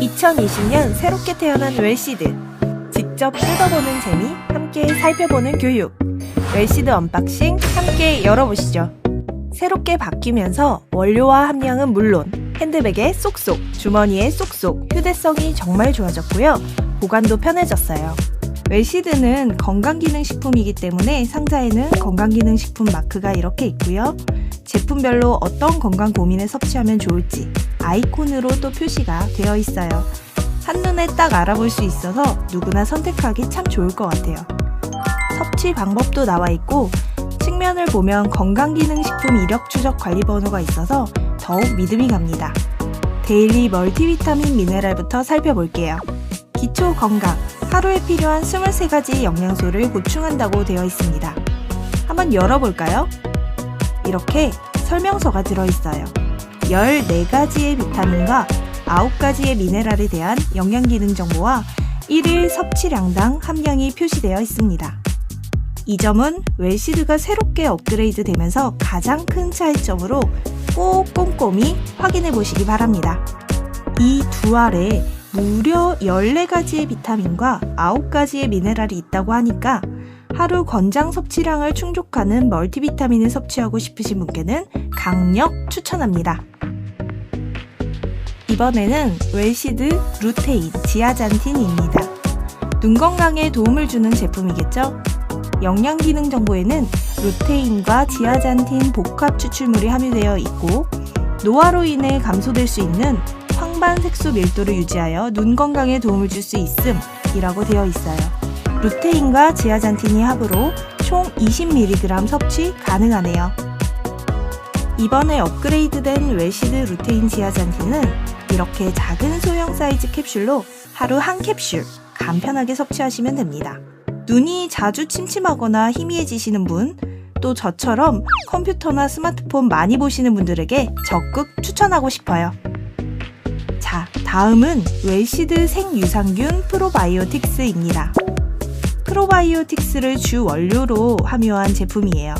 2020년 새롭게 태어난 웰시드. 직접 뜯어보는 재미, 함께 살펴보는 교육. 웰시드 언박싱 함께 열어보시죠. 새롭게 바뀌면서 원료와 함량은 물론 핸드백에 쏙쏙, 주머니에 쏙쏙, 휴대성이 정말 좋아졌고요. 보관도 편해졌어요. 웰시드는 건강기능식품이기 때문에 상자에는 건강기능식품 마크가 이렇게 있고요. 제품별로 어떤 건강 고민에 섭취하면 좋을지 아이콘으로 또 표시가 되어 있어요. 한눈에 딱 알아볼 수 있어서 누구나 선택하기 참 좋을 것 같아요. 섭취 방법도 나와 있고 측면을 보면 건강기능식품 이력 추적 관리 번호가 있어서 더욱 믿음이 갑니다. 데일리 멀티비타민 미네랄부터 살펴볼게요. 기초 건강, 하루에 필요한 23가지 영양소를 보충한다고 되어 있습니다. 한번 열어볼까요? 이렇게 설명서가 들어있어요. 14가지의 비타민과 9가지의 미네랄에 대한 영양기능 정보와 1일 섭취량당 함량이 표시되어 있습니다. 이 점은 웰시드가 새롭게 업그레이드 되면서 가장 큰 차이점으로 꼭 꼼꼼히 확인해 보시기 바랍니다. 이 두 알에 무려 14가지의 비타민과 9가지의 미네랄이 있다고 하니까 하루 권장 섭취량을 충족하는 멀티비타민을 섭취하고 싶으신 분께는 강력 추천합니다. 이번에는 웰시드 루테인 지아잔틴입니다. 눈 건강에 도움을 주는 제품이겠죠? 영양 기능 정보에는 루테인과 지아잔틴 복합 추출물이 함유되어 있고 노화로 인해 감소될 수 있는 황반 색소 밀도를 유지하여 눈 건강에 도움을 줄 수 있음이라고 되어 있어요. 루테인과 지아잔틴이 합으로 총 20mg 섭취 가능하네요. 이번에 업그레이드된 웰시드 루테인 지아잔틴은 이렇게 작은 소형 사이즈 캡슐로 하루 한 캡슐 간편하게 섭취하시면 됩니다. 눈이 자주 침침하거나 희미해지시는 분, 또 저처럼 컴퓨터나 스마트폰 많이 보시는 분들에게 적극 추천하고 싶어요. 자, 다음은 웰시드 생유산균 프로바이오틱스입니다. 프로바이오틱스를 주 원료로 함유한 제품이에요.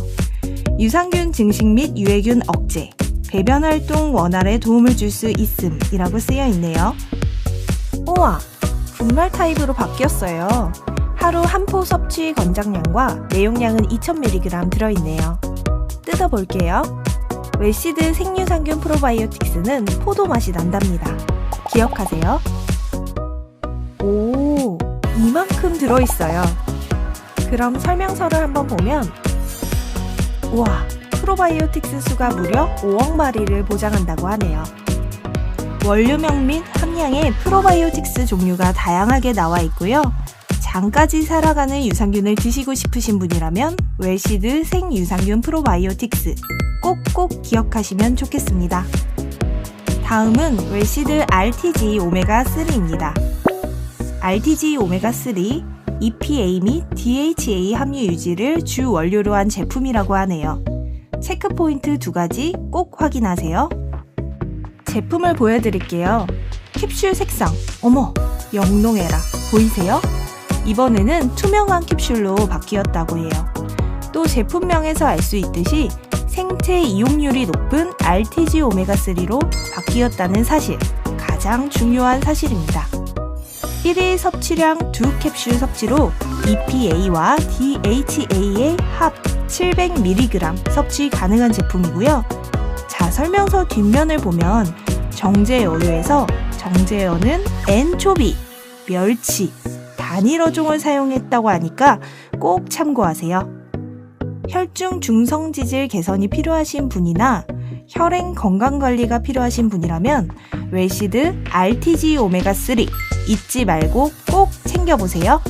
유산균 증식 및 유해균 억제, 배변 활동 원활에 도움을 줄 수 있음이라고 쓰여 있네요. 우와, 분말 타입으로 바뀌었어요. 하루 한 포 섭취 권장량과 내용량은 2000mg 들어있네요. 뜯어볼게요. 웰시드 생유산균 프로바이오틱스는 포도 맛이 난답니다. 기억하세요. 오, 이만큼 들어있어요. 그럼 설명서를 한번 보면, 우와, 프로바이오틱스 수가 무려 5억 마리를 보장한다고 하네요. 원료명 및 함량의 프로바이오틱스 종류가 다양하게 나와 있고요. 장까지 살아가는 유산균을 드시고 싶으신 분이라면 웰시드 생유산균 프로바이오틱스 꼭꼭 기억하시면 좋겠습니다. 다음은 웰시드 RTG 오메가3입니다. RTG 오메가3 EPA 및 DHA 함유 유지를 주 원료로 한 제품이라고 하네요. 체크 포인트 두 가지 꼭 확인하세요. 제품을 보여드릴게요. 캡슐 색상. 어머, 영롱해라. 보이세요? 이번에는 투명한 캡슐로 바뀌었다고 해요. 또 제품명에서 알 수 있듯이 생체 이용률이 높은 RTG 오메가3로 바뀌었다는 사실, 가장 중요한 사실입니다. 1일 섭취량 2캡슐 섭취로 EPA와 DHA의 합 700mg 섭취 가능한 제품이고요. 자, 설명서 뒷면을 보면 정제어류에서 정제어는 엔초비, 멸치, 단일 어종을 사용했다고 하니까 꼭 참고하세요. 혈중 중성지질 개선이 필요하신 분이나 혈행 건강 관리가 필요하신 분이라면 웰시드 RTG 오메가3 잊지 말고 꼭 챙겨보세요.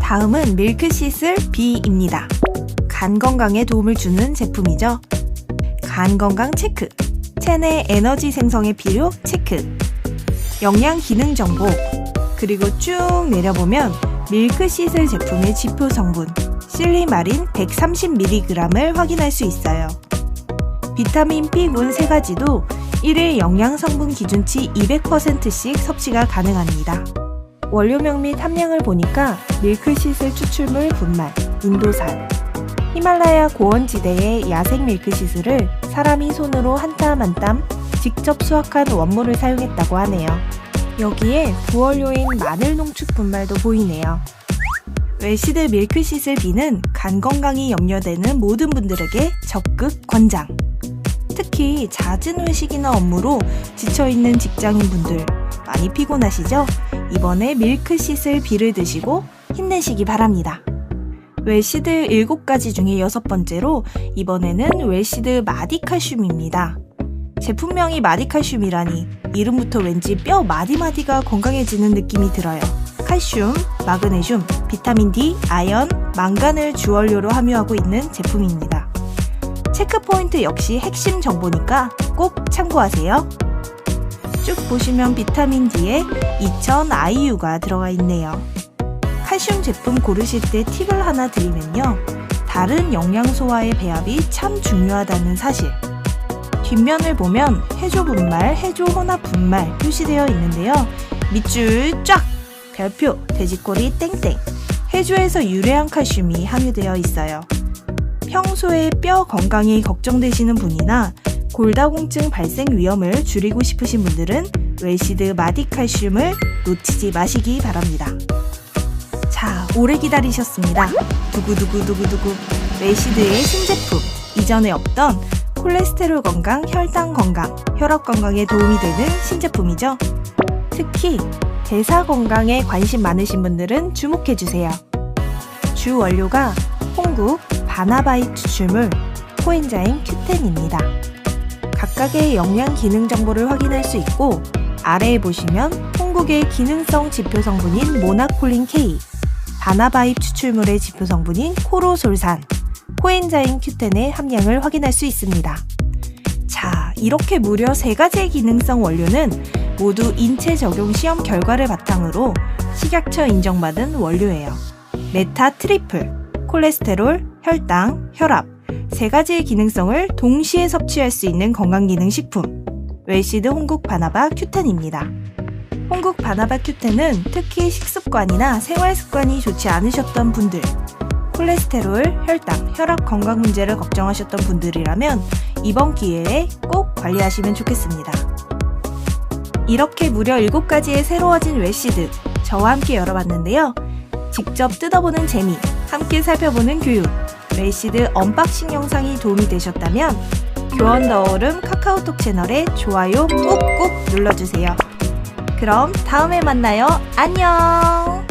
다음은 밀크시슬 B입니다. 간 건강에 도움을 주는 제품이죠. 간 건강 체크, 체내 에너지 생성에 필요 체크, 영양 기능 정보, 그리고 쭉 내려보면 밀크시슬 제품의 지표 성분, 실리마린 130mg을 확인할 수 있어요. 비타민 B군 3가지도 1일 영양 성분 기준치 200%씩 섭취가 가능합니다. 원료명 및 함량을 보니까 밀크시슬 추출물 분말, 인도산, 히말라야 고원지대의 야생 밀크시슬을 사람이 손으로 한 땀 한 땀 직접 수확한 원물을 사용했다고 하네요. 여기에 부원료인 마늘 농축 분말도 보이네요. 웰시드 밀크시슬 B는 간 건강이 염려되는 모든 분들에게 적극 권장. 특히 잦은 회식이나 업무로 지쳐있는 직장인분들 많이 피곤하시죠? 이번에 밀크시슬 B를 드시고 힘내시기 바랍니다. 웰시드 7가지 중에 여섯 번째로 이번에는 웰시드 마디칼슘입니다. 제품명이 마디칼슘이라니 이름부터 왠지 뼈 마디마디가 건강해지는 느낌이 들어요. 칼슘, 마그네슘, 비타민 D, 아연, 망간을 주원료로 함유하고 있는 제품입니다. 체크포인트 역시 핵심 정보니까 꼭 참고하세요. 쭉 보시면 비타민 D에 2000 IU가 들어가 있네요. 칼슘 제품 고르실 때 팁을 하나 드리면요. 다른 영양소와의 배합이 참 중요하다는 사실. 뒷면을 보면 해조 분말, 해조 혼합 분말 표시되어 있는데요. 밑줄 쫙! 별표, 돼지꼬리 땡땡. 해조에서 유래한 칼슘이 함유되어 있어요. 평소에 뼈 건강이 걱정되시는 분이나 골다공증 발생 위험을 줄이고 싶으신 분들은 웰시드 마디칼슘을 놓치지 마시기 바랍니다. 자, 오래 기다리셨습니다. 두구두구두구두구. 웰시드의 신제품. 이전에 없던 콜레스테롤 건강, 혈당 건강, 혈압 건강에 도움이 되는 신제품이죠. 특히 대사 건강에 관심 많으신 분들은 주목해 주세요. 주 원료가 홍국, 바나바이 추출물, 코엔자임 큐텐입니다. 각각의 영양 기능 정보를 확인할 수 있고 아래에 보시면 홍국의 기능성 지표 성분인 모나콜린 K, 바나바입 추출물의 지표 성분인 코로솔산, 코엔자임 큐텐의 함량을 확인할 수 있습니다. 자, 이렇게 무려 세 가지의 기능성 원료는 모두 인체 적용 시험 결과를 바탕으로 식약처 인정받은 원료예요. 메타 트리플, 콜레스테롤, 혈당, 혈압, 세 가지의 기능성을 동시에 섭취할 수 있는 건강기능 식품. 웰시드 홍국 바나바 큐텐입니다. 홍국 바나바 큐텐은 특히 식습관이나 생활 습관이 좋지 않으셨던 분들, 콜레스테롤, 혈당, 혈압 건강 문제를 걱정하셨던 분들이라면 이번 기회에 꼭 관리하시면 좋겠습니다. 이렇게 무려 7가지의 새로워진 웰시드 저와 함께 열어봤는데요. 직접 뜯어보는 재미, 함께 살펴보는 교육, 웰시드 언박싱 영상이 도움이 되셨다면 교원 더얼음 카카오톡 채널에 좋아요 꾹꾹 눌러주세요. 그럼 다음에 만나요. 안녕!